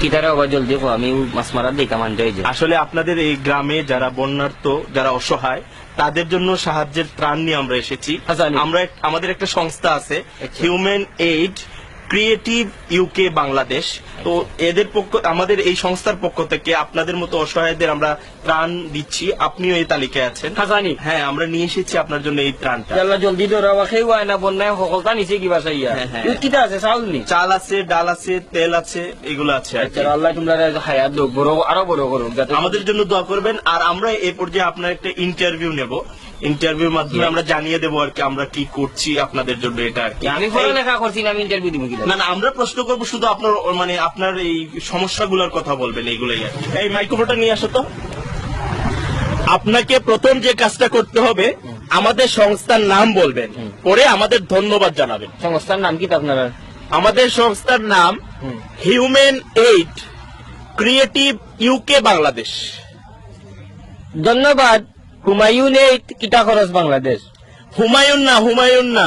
কিতারে আবার জলদি আমি মাছ মারার দিকা মানতে হয়েছে আসলে আপনাদের এই গ্রামে যারা বন্যার্থ যারা অসহায় তাদের জন্য সাহায্যের ত্রাণ নিয়ে আমরা এসেছি। আচ্ছা, আমরা আমাদের একটা সংস্থা আছে আচ্ছা। Human Aid Creative UK Bangladesh তো এদের পক্ষ আমাদের এই সংস্থার পক্ষ থেকে আপনাদের মতো অসহায়দের আমরা ত্রাণ দিচ্ছি। আপনিও এই তালিকায় আছেন। হাসানি। হ্যাঁ আমরা নিয়ে এসেছি আপনার জন্য এই ত্রাণটা। জলদি ধরা খেয়ে হয় না বন্যায় সকলটা নিচে কিবা চাইয়া হ্যাঁ, হ্যাঁ। আছে চাউল নি চাল আছে ডাল আছে তেল আছে এগুলো আছে। আচ্ছা আল্লাহ তোমরা হায়াত দোক বড় আরও বড় করো আমাদের জন্য দোয়া করবেন। আর আমরা এই পর্যায়ে আপনার একটা ইন্টারভিউ নেব। ইন্টারভিউর মাধ্যমে আমরা জানিয়ে দেবো আর কি আমরা কি করছি আপনাদের জন্য এটা আর কি। আমি পড়ালেখা করছি না আমি ইন্টারভিউ দিব না না আমরা প্রশ্ন করব শুধু আপনার মানে আপনার এই সমস্যাগুলোর কথা বলবেন এইগুলাই এই মাইক্রোফোনটা নিয়ে আসো তো। আপনাকে প্রথম যে কাজটা করতে হবে আমাদের সংস্থার নাম বলবেন পরে আমাদের ধন্যবাদ জানাবেন। সংস্থার নাম কি আপনার আমাদের সংস্থার নাম Human Aid Creative UK Bangladesh ধন্যবাদ। হুমায়ুন এই কিতা খরচ বাংলাদেশ? হুমায়ুন না হুমায়ুন না।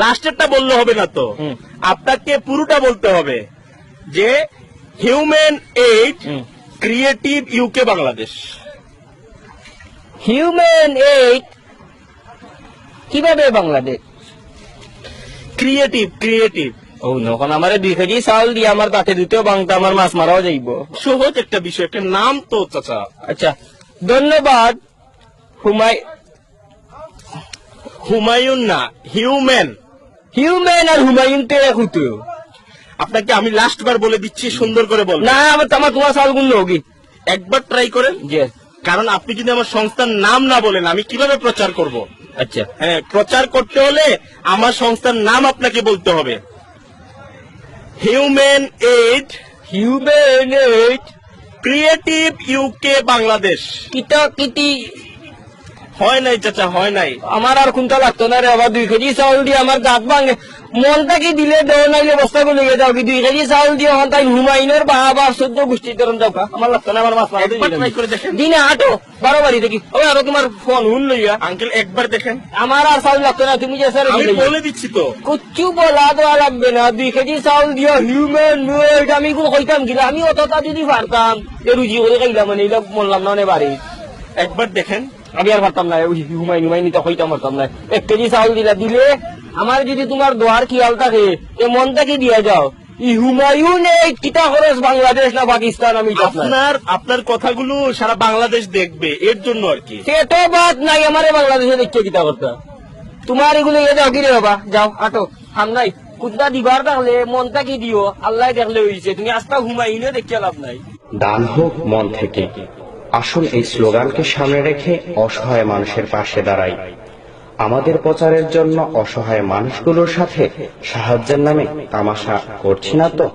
লাস্টেরটা বললে হবে না তো। আপনাকে পুরোটা বলতে হবে যে human aid. Creative UK Bangladesh human aid কীভাবে বাংলাদেশ ক্রিয়েটিভ ক্রিয়েটিভ ও নখন আমার দুই কেজি চাউল দিয়ে আমার তাতে দিতেও বাংটা আমার মাছ মারাও যাইব। সহজ একটা বিষয় একটা নাম তো চাচা। আচ্ছা ধন্যবাদ। হুমায় হুমায়ুন না হিউম্যান হিউম্যান আর হুমায়ুন তে খুঁতো আপনাকে আমি লাস্ট বার বলে দিচ্ছি সুন্দর করে বলবেন। না আমার তোমার তোমার চাউল গুণ হোগি একবার ট্রাই করেন। যে কারণ আপনি যদি আমার সংস্থার নাম না বলেন আমি কীভাবে প্রচার করব? আচ্ছা। হ্যাঁ প্রচার করতে হলে আমার সংস্থার নাম আপনাকে বলতে হবে। Human Aid Human Aid Creative UK Bangladesh কিতা কিতি হয় নাই চাচা হয় নাই। আমার আর কোনটা লাগতো না রে আবার দুই কেজি চাউল দিয়ে আমার দাঁত ভাঙে। মনটা কি দিলে দেও নাইলে বস্তা করে নিয়ে যাও কি? দুই কেজি চাউল দিয়ে হন তাই হুমায়ুনের বা আবার চোদ্দ গোষ্ঠী তরম যাও। আমার লাগতো না আমার মাছ দিনে আটো বারো বাড়ি দেখি। ও আরও তোমার ফোন হুন লইয়া আঙ্কেল একবার দেখেন। আমার আর চাউল লাগতো না তুমি যে স্যার বলে দিচ্ছি তো। কুচ্ছু বলা দেওয়া লাগবে না দুই কেজি চাউল দিয়া হিউম্যান ওয়েট আমি কইতাম কিনা আমি অতটা যদি পারতাম এ রুজি করে খাইলাম মানে এইটা বললাম না অনেক বাড়ি একবার দেখেন। আমি আর পারতাম না ওই হুমায়ুন হুমায়ুন তো কইতাম পারতাম না। এক কেজি চাউল দিলা দিলে আমার যদি তোমার দোয়ার খেয়াল থাকে এ মনটাকে দিয়া যাও। হুমায়ুন এই কিতা খরচ বাংলাদেশ না পাকিস্তান আমি আপনার আপনার কথাগুলো সারা বাংলাদেশ দেখবে এর জন্য আর কি। সে তো বাদ নাই আমারে বাংলাদেশে দেখছ কিতা করতে। তোমার এগুলো ইয়ে যাও কিরে বাবা যাও আটো নাই। কুদা দিবার থাকলে মনটা কি দিও। আল্লাহ দেখলে হইছে। তুমি আস্তা হুমায়ুনে দেখিয়ে লাভ নাই। দান হোক মন থেকে। আসুন এই স্লোগানকে সামনে রেখে অসহায় মানুষের পাশে দাঁড়াই। আমাদের প্রচারের জন্য অসহায় মানুষগুলোর সাথে সাহায্যের নামে তামাশা করছি না তো?